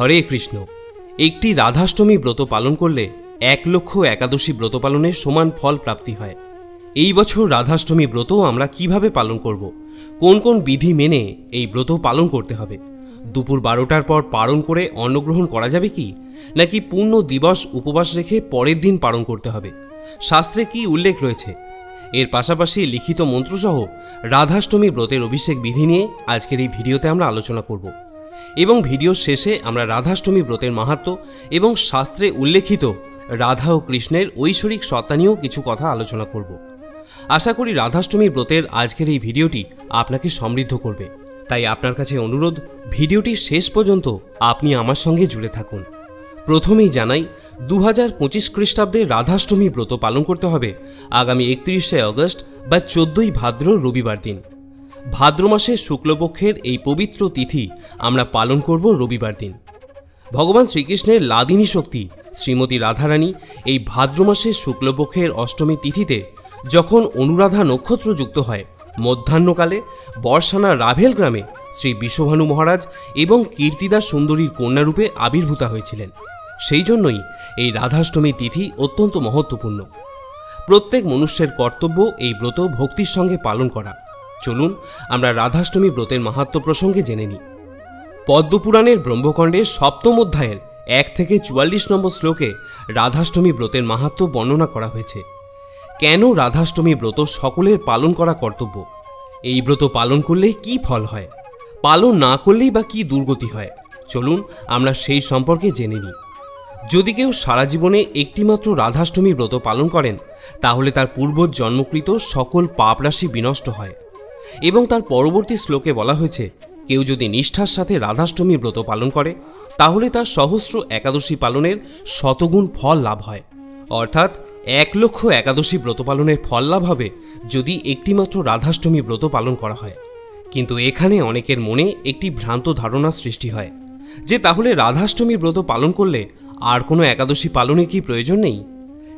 হরে কৃষ্ণ। একটি রাধাষ্টমী ব্রত পালন করলে এক লক্ষ একাদশী ব্রত পালনের সমান ফল প্রাপ্তি হয়। এই বছর রাধাষ্টমী ব্রত আমরা কীভাবে পালন করব? কোন কোন বিধি মেনে এই ব্রত পালন করতে হবে? দুপুর বারোটার পর পালন করে অন্নগ্রহণ করা যাবে কি? নাকি পূর্ণ দিবস উপবাস রেখে পরের দিন পালন করতে হবে? শাস্ত্রে কি উল্লেখ রয়েছে? এর পাশাপাশি লিখিত মন্ত্রসহ রাধাষ্টমী ব্রতের অভিষেক বিধি নিয়ে আজকের এই ভিডিওতে আমরা আলোচনা করব। এবং ভিডিও শেষে আমরা রাধাষ্টমী ব্রতের মাহাত্ম এবং শাস্ত্রে উল্লেখিত রাধা ও কৃষ্ণের ঐশ্বরিক সত্তা নিয়েও কিছু কথা আলোচনা করব। আশা করি রাধাষ্টমী ব্রতের আজকের এই ভিডিওটি আপনাকে সমৃদ্ধ করবে। তাই আপনার কাছে অনুরোধ, ভিডিওটি শেষ পর্যন্ত আপনি আমার সঙ্গে জুড়ে থাকুন। প্রথমেই জানাই দু হাজার পঁচিশ খ্রিস্টাব্দে রাধাষ্টমী ব্রত পালন করতে হবে আগামী একত্রিশে আগস্ট বা চোদ্দই ভাদ্র রবিবার দিন। ভাদ্র মাসের শুক্লপক্ষের এই পবিত্র তিথি আমরা পালন করব রবিবার দিন। ভগবান শ্রীকৃষ্ণের লাদিনী শক্তি, শ্রীমতী রাধারানী এই ভাদ্র মাসের শুক্লপক্ষের অষ্টমী তিথিতে যখন অনুরাধা নক্ষত্র যুক্ত হয়, মধ্যাহ্নকালে বর্ষানা রাভেল গ্রামে শ্রী বিশ্বভানু মহারাজ এবং কীর্তিদা সুন্দরীর কন্যারূপে আবির্ভূতা হয়েছিলেন। সেই জন্যই এই রাধাষ্টমী তিথি অত্যন্ত মহত্বপূর্ণ। প্রত্যেক মনুষ্যের কর্তব্য এই ব্রত ভক্তির সঙ্গে পালন করা। চলুন, আমরা রাধাষ্টমী ব্রতের মাহাত্ম প্রসঙ্গে জেনে নিই। পদ্মপুরাণের ব্রহ্মখণ্ডের সপ্তম অধ্যায়ের এক থেকে চুয়াল্লিশ নম্বর শ্লোকে রাধাষ্টমী ব্রতের মাহাত্ম বর্ণনা করা হয়েছে। কেন রাধাষ্টমী ব্রত সকলের পালন করা কর্তব্য? এই ব্রত পালন করলে কি ফল হয়? পালন না করলেই বা কি দুর্গতি হয়? চলুন, আমরা সেই সম্পর্কে জেনে নিই। যদি কেউ সারা জীবনে একটিমাত্র রাধাষ্টমী ব্রত পালন করেন, তাহলে তার পূর্ব জন্মকৃত সকল পাপরাশি বিনষ্ট হয়। এবং তার পরবর্তী শ্লোকে বলা হয়েছে, কেউ যদি নিষ্ঠার সাথে রাধাষ্টমী ব্রত পালন করে, তাহলে তার সহস্র একাদশী পালনের শতগুণ ফল লাভ হয়। অর্থাৎ এক লক্ষ একাদশী ব্রত পালনের ফল লাভ হবে যদি একটিমাত্র রাধাষ্টমী ব্রত পালন করা হয়। কিন্তু এখানে অনেকের মনে একটি ভ্রান্ত ধারণা সৃষ্টি হয় যে তাহলে রাধাষ্টমী ব্রত পালন করলে আর কোনো একাদশী পালনের কি প্রয়োজন নেই?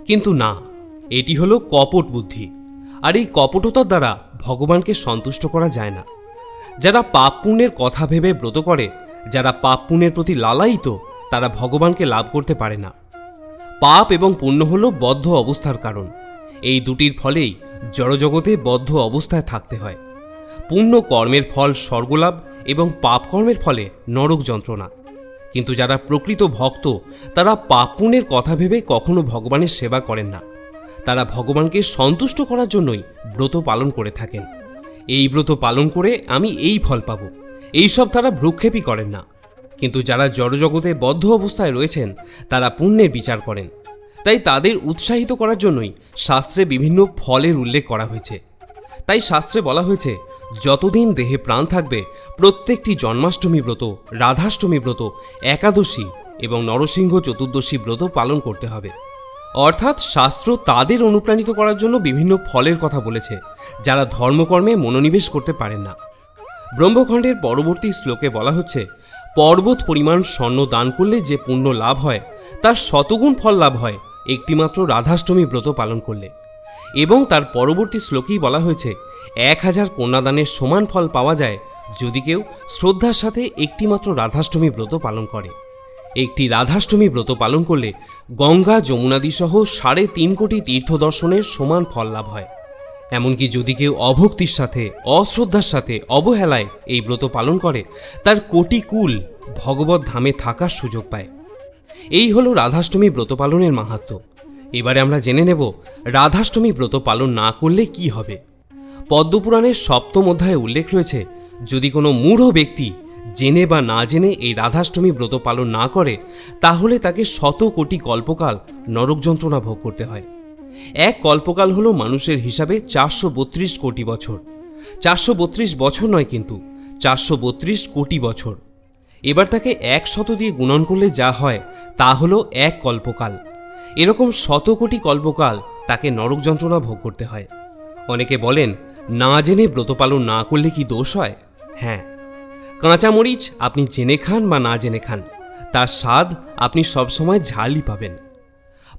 কিন্তু না, এটি হলো কপট বুদ্ধি। আর এই কপটতার দ্বারা ভগবানকে সন্তুষ্ট করা যায় না। যারা পাপ পুণ্যের কথা ভেবে ব্রত করে, যারা পাপ পুণ্যের প্রতি লালায়িত, তারা ভগবানকে লাভ করতে পারে না। পাপ এবং পুণ্য হল বদ্ধ অবস্থার কারণ। এই দুটির ফলেই জড়জগতে বদ্ধ অবস্থায় থাকতে হয়। পুণ্য কর্মের ফল স্বর্গলাভ এবং পাপ কর্মের ফলে নরক যন্ত্রণা। কিন্তু যারা প্রকৃত ভক্ত, তারা পাপ পুণ্যের কথা ভেবে কখনো ভগবানের সেবা করেন না। তারা ভগবানকে সন্তুষ্ট করার জন্যই ব্রত পালন করে থাকেন। এই ব্রত পালন করে আমি এই ফল পাব। এইসব তারা ভ্রুক্ষেপই করেন না। কিন্তু যারা জড়জগতে বদ্ধ অবস্থায় রয়েছেন, তারা পুণ্যের বিচার করেন। তাই তাদের উৎসাহিত করার জন্যই শাস্ত্রে বিভিন্ন ফলের উল্লেখ করা হয়েছে। তাই শাস্ত্রে বলা হয়েছে, যতদিন দেহে প্রাণ থাকবে, প্রত্যেকটি জন্মাষ্টমী ব্রত, রাধাষ্টমী ব্রত, একাদশী এবং নরসিংহ চতুর্দশী ব্রত পালন করতে হবে। অর্থাৎ শাস্ত্র তাদের অনুপ্রাণিত করার জন্য বিভিন্ন ফলের কথা বলেছে, যারা ধর্মকর্মে মনোনিবেশ করতে পারেন না। ব্রহ্মখণ্ডের পরবর্তী শ্লোকে বলা হচ্ছে, পর্বত পরিমাণ স্বর্ণ দান করলে যে পুণ্য লাভ হয়, তার শতগুণ ফল লাভ হয়, একটিমাত্র রাধাষ্টমী ব্রত পালন করলে। এবং তার পরবর্তী শ্লোকেই বলা হয়েছে, এক হাজার কন্যাদানের সমান ফল পাওয়া যায় যদি কেউ শ্রদ্ধার সাথে একটিমাত্র রাধাষ্টমী ব্রত পালন করে। একটি রাধাষ্টমী ব্রত পালন করলে গঙ্গা যমুনাদি সহ সাড়ে তিন কোটি তীর্থ দর্শনের সমান ফল লাভ হয়। এমনকি যদি কেউ অভক্তির সাথে, অশ্রদ্ধার সাথে অবহেলায় এই ব্রত পালন করে, তার কোটি কুল ভগবত ধামে থাকার সুযোগ পায়। এই হলো রাধাষ্টমী ব্রত পালনের মাহাত্ম। এবারে আমরা জেনে নেব রাধাষ্টমী ব্রত পালন না করলে কি হবে। পদ্মপুরাণের সপ্তম অধ্যায়ে উল্লেখ রয়েছে, যদি কোনো মূঢ় ব্যক্তি জেনে বা না জেনে এই রাধাষ্টমী ব্রত পালন না করে, তাহলে তাকে শত কোটি কল্পকাল নরক যন্ত্রণা ভোগ করতে হয়। এক কল্পকাল হলো মানুষের হিসাবে চারশো বত্রিশ কোটি বছর। চারশো বত্রিশ বছর নয় কিন্তু, চারশো বত্রিশ কোটি বছর। এবার তাকে এক শত দিয়ে গুণন করলে যা হয়, তা হলো এক কল্পকাল। এরকম শত কোটি কল্পকাল তাকে নরক যন্ত্রণা ভোগ করতে হয়। অনেকে বলেন, না জেনে ব্রত পালন না করলে কি দোষ হয়? হ্যাঁ কাঁচামরিচ আপনি জেনে খান বা না জেনে খান, তার স্বাদ আপনি সবসময় ঝালই পাবেন।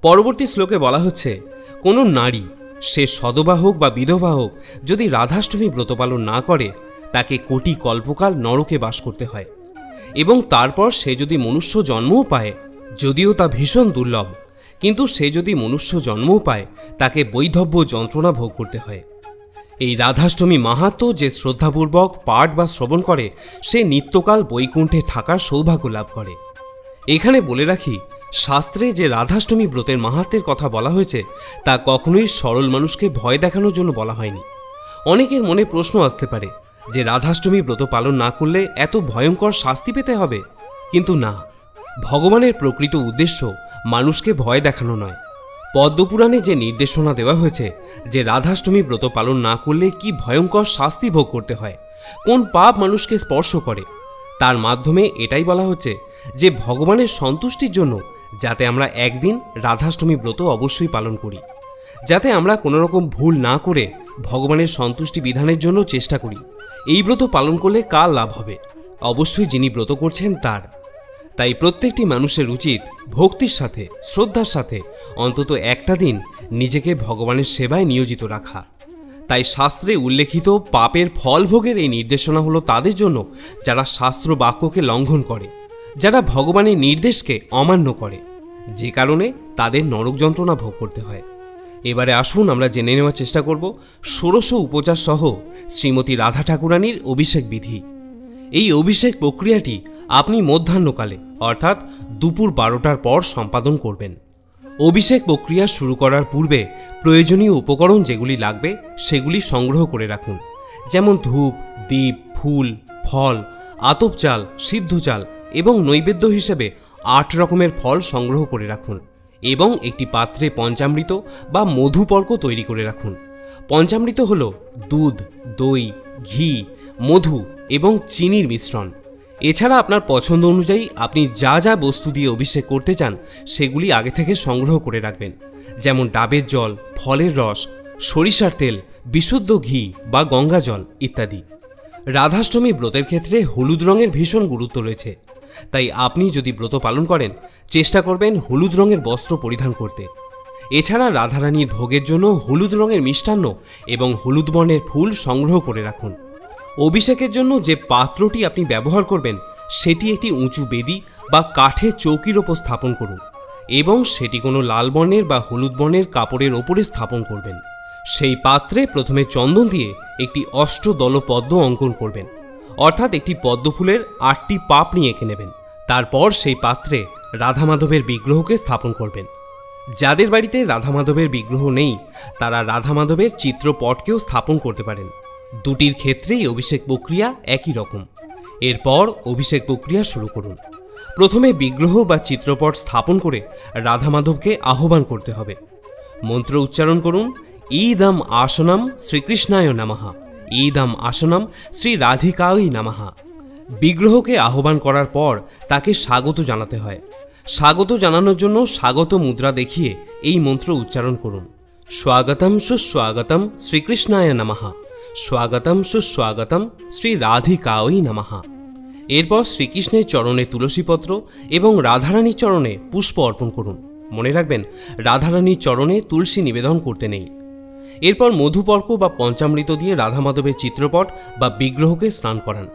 পরবর্তী শ্লোকে বলা হচ্ছে, কোনো নারী, সে সদবা হোক বা বিধবা হোক, যদি রাধাষ্টমী ব্রত পালন না করে, তাকে কোটি কল্পকাল নরকে বাস করতে হয়। এবং তারপর সে যদি মনুষ্য জন্মও পায়, যদিও তা ভীষণ দুর্লভ, কিন্তু সে যদি মনুষ্য জন্মও পায়, তাকে বৈধব্য যন্ত্রণা ভোগ করতে হয়। এই রাধাষ্টমী মাহাত্ম যে শ্রদ্ধাপূর্বক পাঠ বা শ্রবণ করে, সে নিত্যকাল বৈকুণ্ঠে থাকার সৌভাগ্য লাভ করে। এখানে বলে রাখি, শাস্ত্রে যে রাধাষ্টমী ব্রতের মাহাত্মের কথা বলা হয়েছে, তা কখনোই সরল মানুষকে ভয় দেখানোর জন্য বলা হয়নি। অনেকের মনে প্রশ্ন আসতে পারে, যে রাধাষ্টমী ব্রত পালন না করলে এত ভয়ঙ্কর শাস্তি পেতে হবে? কিন্তু না, ভগবানের প্রকৃত উদ্দেশ্য মানুষকে ভয় দেখানো নয়। পদ্মপুরাণে যে নির্দেশনা দেওয়া হয়েছে যে রাধাষ্টমী ব্রত পালন না করলে কি ভয়ঙ্কর শাস্তি ভোগ করতে হয়, কোন পাপ মানুষকে স্পর্শ করে? তার মাধ্যমে এটাই বলা হচ্ছে যে ভগবানের সন্তুষ্টির জন্য যাতে আমরা একদিন রাধাষ্টমী ব্রত অবশ্যই পালন করি, যাতে আমরা কোনো রকম ভুল না করে ভগবানের সন্তুষ্টি বিধানের জন্য চেষ্টা করি। এই ব্রত পালন করলে কার লাভ হবে? অবশ্যই যিনি ব্রত করছেন তার। তাই প্রত্যেকটি মানুষের উচিত ভক্তির সাথে, শ্রদ্ধার সাথে অন্তত একটা দিন নিজেকে ভগবানের সেবায় নিয়োজিত রাখা। তাই শাস্ত্রে উল্লেখিত পাপের ফল ভোগের এই নির্দেশনা হলো তাদের জন্য যারা শাস্ত্র বাক্যকে লঙ্ঘন করে, যারা ভগবানের নির্দেশকে অমান্য করে। যে কারণে তাদের নরক যন্ত্রণা ভোগ করতে হয়। এবারে আসুন আমরা জেনে নেওয়ার চেষ্টা করব ষোড়শ উপচার সহ শ্রীমতী রাধা ঠাকুরানীর অভিষেক বিধি। এই অভিষেক প্রক্রিয়াটি আপনি মধ্যাহ্নকালে, অর্থাৎ দুপুর বারোটার পর সম্পাদন করবেন। অভিষেক প্রক্রিয়া শুরু করার পূর্বে প্রয়োজনীয় উপকরণ যেগুলি লাগবে, সেগুলি সংগ্রহ করে রাখুন। যেমন ধূপ দ্বীপ ফুল, ফল, আতপ চাল, সিদ্ধ চাল এবং নৈবেদ্য হিসেবে আট রকমের ফল সংগ্রহ করে রাখুন এবং একটি পাত্রে পঞ্চামৃত বা মধুপর্ক তৈরি করে রাখুন। পঞ্চামৃত হল দুধ, দই, ঘি মধু এবং চিনির মিশ্রণ। এছাড়া আপনার পছন্দ অনুযায়ী আপনি যা যা বস্তু দিয়ে অভিষেক করতে চান, সেগুলি আগে থেকে সংগ্রহ করে রাখবেন। যেমন ডাবের জল, ফলের রস, সরিষার তেল, বিশুদ্ধ ঘি বা গঙ্গা জল ইত্যাদি। রাধাষ্টমী ব্রতের ক্ষেত্রে হলুদ রঙের ভীষণ গুরুত্ব রয়েছে। তাই আপনি যদি ব্রত পালন করেন, চেষ্টা করবেন হলুদ রঙের বস্ত্র পরিধান করতে। এছাড়া রাধারানীর ভোগের জন্য হলুদ রঙের মিষ্টান্ন এবং হলুদ বর্ণের ফুল সংগ্রহ করে রাখুন। অভিষেকের জন্য যে পাত্রটি আপনি ব্যবহার করবেন, সেটি একটি উঁচু বেদি বা কাঠের চৌকির ওপর স্থাপন করুন এবং সেটি কোনো লাল বর্ণের বা হলুদ বর্ণের কাপড়ের ওপরে স্থাপন করবেন। সেই পাত্রে প্রথমে চন্দন দিয়ে একটি অষ্টদল পদ্ম অঙ্কন করবেন, অর্থাৎ একটি পদ্ম ফুলের আটটি পাপ নিয়ে এঁকে নেবেন। তারপর সেই পাত্রে রাধা মাধবের বিগ্রহকে স্থাপন করবেন। যাদের বাড়িতে রাধা মাধবের বিগ্রহ নেই, তারা রাধা মাধবের চিত্রপটকেও স্থাপন করতে পারেন। দুটির ক্ষেত্রেই অভিষেক প্রক্রিয়া একই রকম। এরপর অভিষেক প্রক্রিয়া শুরু করুন। প্রথমে বিগ্রহ বা চিত্রপট স্থাপন করে রাধা মাধবকে আহ্বান করতে হবে। মন্ত্র উচ্চারণ করুন ঈদম আসনম শ্রীকৃষ্ণায় নামাহা ঈদম আসনম শ্রী রাধিকাই নামাহা বিগ্রহকে আহ্বান করার পর তাকে স্বাগত জানাতে হয়। স্বাগত জানানোর জন্য স্বাগত মুদ্রা দেখিয়ে এই মন্ত্র উচ্চারণ করুন। স্বাগতম সুস্বাগতম শ্রীকৃষ্ণায় নামাহা স্বাগতম সুস্বাগতম শ্রী রাধিকাই নামাহা এরপর শ্রীকৃষ্ণের চরণে তুলসীপত্র এবং রাধারানীর চরণে পুষ্প অর্পণ করুন। মনে রাখবেন, রাধারানীর চরণে তুলসী নিবেদন করতে নেই। এরপর মধুপর্ক বা পঞ্চামৃত দিয়ে রাধা মাধবের চিত্রপট বা বিগ্রহকে স্নান করান।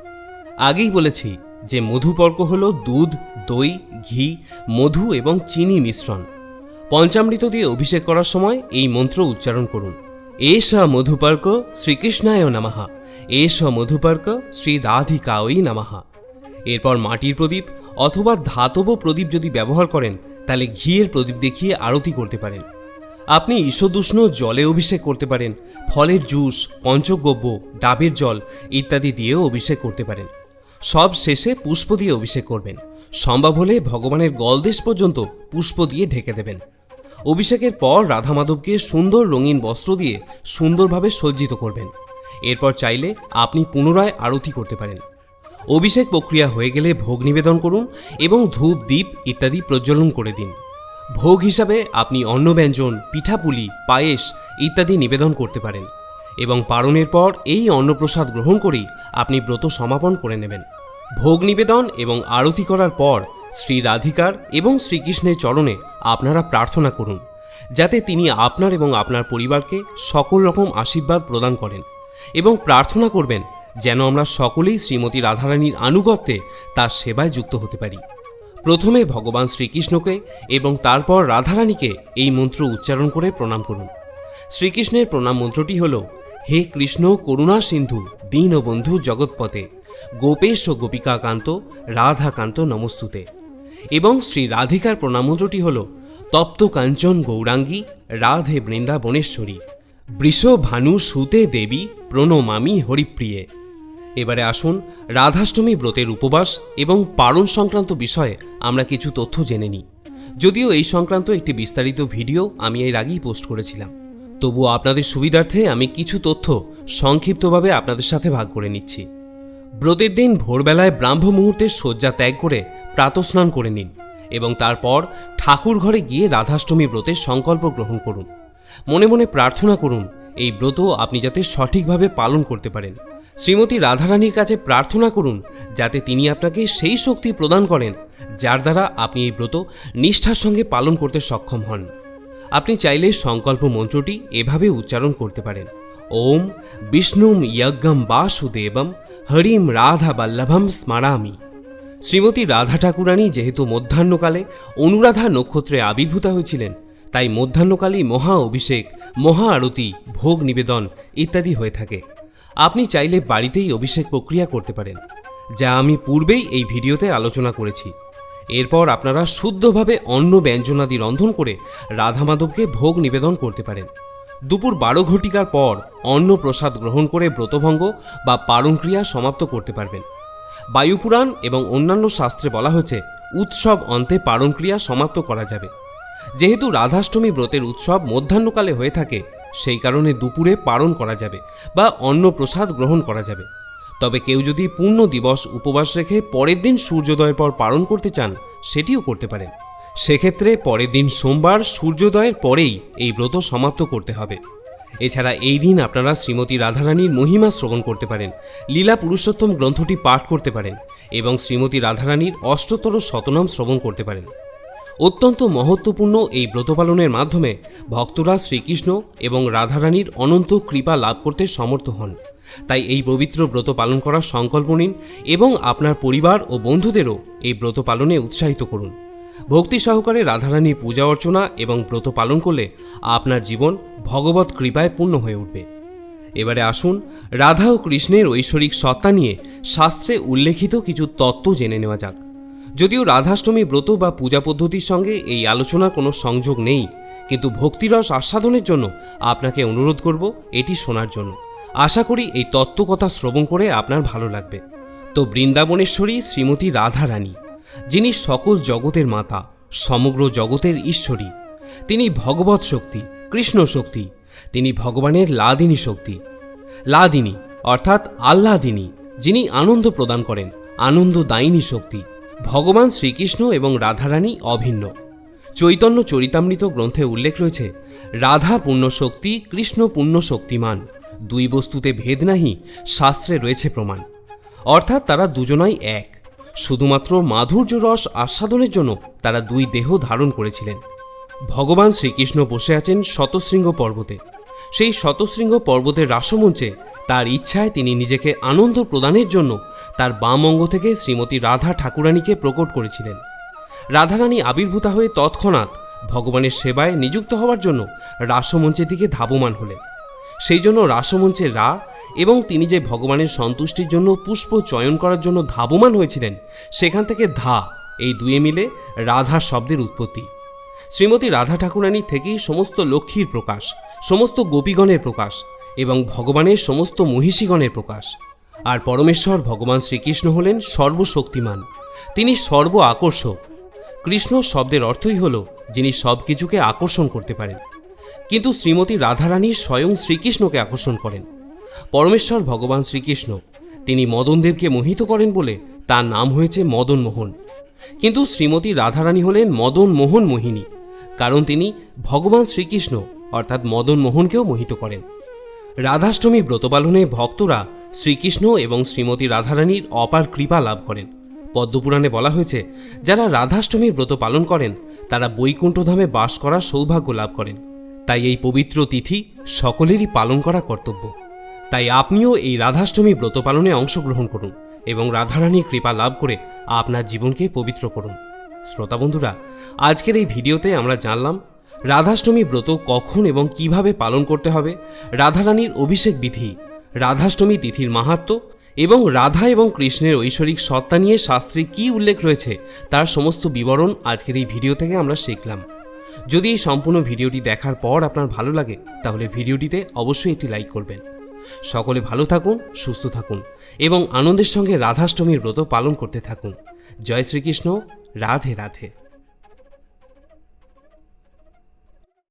আগেই বলেছি যে মধুপর্ক হল দুধ, দই, ঘি, মধু এবং চিনি মিশ্রণ। পঞ্চামৃত দিয়ে অভিষেক করার সময় এই মন্ত্র উচ্চারণ করুন। এষ মধুপর্ক শ্রীকৃষ্ণায় নামাহা এষ মধুপর্ক শ্রী রাধিকাওই নামাহা এরপর মাটির প্রদীপ অথবা ধাতব প্রদীপ যদি ব্যবহার করেন, তাহলে ঘিয়ের প্রদীপ দেখিয়ে আরতি করতে পারেন। আপনি ঈষদুষ্ণ জলে অভিষেক করতে পারেন, ফলের জুস, পঞ্চগব্য, ডাবের জল ইত্যাদি দিয়েও অভিষেক করতে পারেন। সব শেষে পুষ্প দিয়ে অভিষেক করবেন। সম্ভব হলে ভগবানের গলদেশ পর্যন্ত পুষ্প দিয়ে ঢেকে দেবেন। অভিষেকের পর রাধা মাধবকে সুন্দর রঙিন বস্ত্র দিয়ে সুন্দরভাবে সজ্জিত করবেন। এরপর চাইলে আপনি পুনরায় আরতি করতে পারেন। অভিষেক প্রক্রিয়া হয়ে গেলে ভোগ নিবেদন করুন এবং ধূপ দ্বীপ ইত্যাদি প্রজ্বলন করে দিন। ভোগ হিসাবে আপনি অন্ন ব্যঞ্জন, পিঠাপুলি, পায়েস ইত্যাদি নিবেদন করতে পারেন এবং পারণের পর এই অন্নপ্রসাদ গ্রহণ করেই আপনি ব্রত সমাপন করে নেবেন। ভোগ নিবেদন এবং আরতি করার পর শ্রী রাধিকার এবং শ্রীকৃষ্ণের চরণে আপনারা প্রার্থনা করুন, যাতে তিনি আপনার এবং আপনার পরিবারকে সকল রকম আশীর্বাদ প্রদান করেন এবং প্রার্থনা করবেন যেন আমরা সকলেই শ্রীমতী রাধারানীর আনুগত্যে তার সেবায় যুক্ত হতে পারি। প্রথমে ভগবান শ্রীকৃষ্ণকে এবং তারপর রাধারানীকে এই মন্ত্র উচ্চারণ করে প্রণাম করুন। শ্রীকৃষ্ণের প্রণাম মন্ত্রটি হল, হে কৃষ্ণ করুণা সিন্ধু, দীনবন্ধু জগৎপথে, গোপেশ ও গোপিকাকান্ত, রাধাকান্ত নমস্তুতে। এবং শ্রী রাধিকার প্রণাম মন্ত্রটি হল তপ্ত কাঞ্চন গৌরাঙ্গী, রাধে বৃন্দাবনেশ্বরী, বৃষ ভানু সুতে দেবী, প্রণমামি হরিপ্রিয়ে। এবারে আসুন রাধাষ্টমী ব্রতের উপবাস এবং পারণ সংক্রান্ত বিষয়ে আমরা কিছু তথ্য জেনে নিই। যদিও এই সংক্রান্ত একটি বিস্তারিত ভিডিও আমি এর আগেই পোস্ট করেছিলাম। তবু আপনাদের সুবিধার্থে আমি কিছু তথ্য সংক্ষিপ্তভাবে আপনাদের সাথে ভাগ করে নিচ্ছি। ব্রতের দিন ভোরবেলায় ব্রাহ্ম মুহূর্তে শয্যা ত্যাগ করে প্রাতস্নান করে নিন এবং তারপর ঠাকুর ঘরে গিয়ে রাধাষ্টমী ব্রতের সংকল্প গ্রহণ করুন। মনে মনে প্রার্থনা করুন, এই ব্রত আপনি যাতে সঠিকভাবে পালন করতে পারেন। শ্রীমতী রাধারানীর কাছে প্রার্থনা করুন, যাতে তিনি আপনাকে সেই শক্তি প্রদান করেন যার দ্বারা আপনি এই ব্রত নিষ্ঠার সঙ্গে পালন করতে সক্ষম হন। আপনি চাইলে সংকল্প মন্ত্রটি এভাবে উচ্চারণ করতে পারেন। ওম বিষ্ণুম যজ্ঞম বাসুদেবম হরিম রাধা বল্লভম স্মারামি। শ্রীমতী রাধা ঠাকুরানী যেহেতু মধ্যাহ্নকালে, অনুরাধা নক্ষত্রে আবির্ভূতা হয়েছিলেন, তাই মধ্যাহ্নকালেই মহা অভিষেক, মহা আরতি, ভোগ নিবেদন ইত্যাদি হয়ে থাকে। আপনি চাইলে বাড়িতেই অভিষেক প্রক্রিয়া করতে পারেন, যা আমি পূর্বেই এই ভিডিওতে আলোচনা করেছি। এরপর আপনারা শুদ্ধভাবে অন্ন ব্যঞ্জনাদি রন্ধন করে রাধা মাধবকে ভোগ নিবেদন করতে পারেন। দুপুর বারো ঘটিকার পর অন্ন প্রসাদ গ্রহণ করে ব্রতভঙ্গ বা পারণ ক্রিয়া সমাপ্ত করতে পারবেন। বায়ুপুরাণ এবং অন্যান্য শাস্ত্রে বলা হয়েছে, উৎসব অন্তে পারণ ক্রিয়া সমাপ্ত করা যাবে। যেহেতু রাধাষ্টমী ব্রতের উৎসব মধ্যাহ্নকালে হয়ে থাকে, সেই কারণে দুপুরে পারণ করা যাবে বা অন্ন প্রসাদ গ্রহণ করা যাবে। তবে কেউ যদি পূর্ণ দিবস উপবাস রেখে পরের দিন সূর্যোদয়ের পর পালন করতে চান, সেটিও করতে পারেন। সেক্ষেত্রে পরের দিন সোমবার সূর্যোদয়ের পরেই এই ব্রত সমাপ্ত করতে হবে। এছাড়া এই দিন আপনারা শ্রীমতী রাধারানীর মহিমা শ্রবণ করতে পারেন, লীলা পুরুষোত্তম গ্রন্থটি পাঠ করতে পারেন এবং শ্রীমতী রাধারানীর অষ্টতর শতনাম শ্রবণ করতে পারেন। অত্যন্ত মহত্বপূর্ণ এই ব্রত পালনের মাধ্যমে ভক্তরা শ্রীকৃষ্ণ এবং রাধারানীর অনন্ত কৃপা লাভ করতে সমর্থ হন। তাই এই পবিত্র ব্রত পালন করার সংকল্প নিন এবং আপনার পরিবার ও বন্ধুদেরও এই ব্রত পালনে উৎসাহিত করুন। ভক্তি সহকারে রাধারানীর পূজা অর্চনা এবং ব্রত পালন করলে আপনার জীবন ভগবত কৃপায় পূর্ণ হয়ে উঠবে। এবারে আসুন রাধা ও কৃষ্ণের ঐশ্বরিক সত্তা নিয়ে শাস্ত্রে উল্লেখিত কিছু তত্ত্ব জেনে নেওয়া যাক। যদিও রাধাষ্টমী ব্রত বা পূজা পদ্ধতির সঙ্গে এই আলোচনার কোনো সংযোগ নেই, কিন্তু ভক্তিরস আস্বাদনের জন্য আপনাকে অনুরোধ করব এটি শোনার জন্য। আশা করি এই তত্ত্বকথা শ্রবণ করে আপনার ভালো লাগবে। তো বৃন্দাবনেশ্বরী শ্রীমতী রাধা রানী যিনি সকল জগতের মাতা, সমগ্র জগতের ঈশ্বরী। তিনি ভগবত শক্তি, কৃষ্ণ শক্তি, তিনি ভগবানের লাদিনী শক্তি। লাদিনী অর্থাৎ আল্লাদিনী যিনি আনন্দ প্রদান করেন, আনন্দদায়িনী শক্তি, ভগবান শ্রীকৃষ্ণ এবং রাধারানী অভিন্ন। চৈতন্য চরিতামৃত গ্রন্থে উল্লেখ রয়েছে, রাধা পূর্ণ শক্তি, কৃষ্ণ পূর্ণ শক্তিমান। দুই বস্তুতে ভেদ নাহি, শাস্ত্রে রয়েছে প্রমাণ। অর্থাৎ তারা দুজনাই এক। শুধুমাত্র মাধুর্য রস আস্বাদনের জন্য তারা দুই দেহ ধারণ করেছিলেন। ভগবান শ্রীকৃষ্ণ বসে আছেন শতশৃঙ্গ পর্বতে। সেই শতশৃঙ্গ পর্বতের রাসমঞ্চে তার ইচ্ছায় তিনি নিজেকে আনন্দ প্রদানের জন্য তার বাম অঙ্গ থেকে শ্রীমতী রাধা ঠাকুরানীকে প্রকট করেছিলেন। রাধারানী আবির্ভূতা হয়ে তৎক্ষণাৎ ভগবানের সেবায় নিযুক্ত হওয়ার জন্য রাসমঞ্চের দিকে ধাবমান হলেন। সেই জন্য রাসমঞ্চের রা এবং তিনি যে ভগবানের সন্তুষ্টির জন্য পুষ্প চয়ন করার জন্য ধাবমান হয়েছিলেন, সেখান থেকে ধা, এই দুয়ে মিলে রাধা শব্দের উৎপত্তি। শ্রীমতী রাধা ঠাকুরানী থেকেই সমস্ত লক্ষ্মীর প্রকাশ, সমস্ত গোপীগণের প্রকাশ এবং ভগবানের সমস্ত মহিষীগণের প্রকাশ। আর পরমেশ্বর ভগবান শ্রীকৃষ্ণ হলেন সর্বশক্তিমান। তিনি সর্ব আকর্ষক। কৃষ্ণ শব্দের অর্থই হল যিনি সব কিছুকে আকর্ষণ করতে পারেন। কিন্তু শ্রীমতী রাধারানী স্বয়ং শ্রীকৃষ্ণকে আকর্ষণ করেন। পরমেশ্বর ভগবান শ্রীকৃষ্ণ। তিনি মদনদেবকে মোহিত করেন বলে তার নাম হয়েছে মদন মোহন। কিন্তু শ্রীমতী রাধারানী হলেন মদন মোহন মোহিনী, কারণ তিনি ভগবান শ্রীকৃষ্ণ, অর্থাৎ মদন মোহনকেও মোহিত করেন। রাধাষ্টমী ব্রত পালনে ভক্তরা শ্রীকৃষ্ণ এবং শ্রীমতী রাধারানীর অপার কৃপা লাভ করেন। পদ্মপুরাণে বলা হয়েছে, যারা রাধাষ্টমীর ব্রত পালন করেন, তারা বৈকুণ্ঠধামে বাস করার সৌভাগ্য লাভ করেন। তাই এই পবিত্র তিথি সকলেরই পালন করা কর্তব্য। তাই আপনিও এই রাধাষ্টমী ব্রত পালনে অংশগ্রহণ করুন এবং রাধারানীর কৃপা লাভ করে আপনার জীবনকে পবিত্র করুন। শ্রোতা বন্ধুরা, আজকের এই ভিডিওতে আমরা জানলাম, রাধাষ্টমী ব্রত কখন এবং কীভাবে পালন করতে হবে, রাধারানীর অভিষেক বিধি, রাধাষ্টমী তিথির মাহাত্ম্য এবং রাধা এবং কৃষ্ণের ঐশ্বরিক সত্তা নিয়ে শাস্ত্রে কী উল্লেখ রয়েছে তার সমস্ত বিবরণ আজকের এই ভিডিও থেকে আমরা শিখলাম। যদি এই সম্পূর্ণ ভিডিওটি দেখার পর আপনার ভালো লাগে, তাহলে ভিডিওটিতে অবশ্যই একটি লাইক করবেন। সকলে ভালো থাকুন, সুস্থ থাকুন এবং আনন্দের সঙ্গে রাধাষ্টমীর ব্রত পালন করতে থাকুন। জয় শ্রীকৃষ্ণ, রাধে রাধে।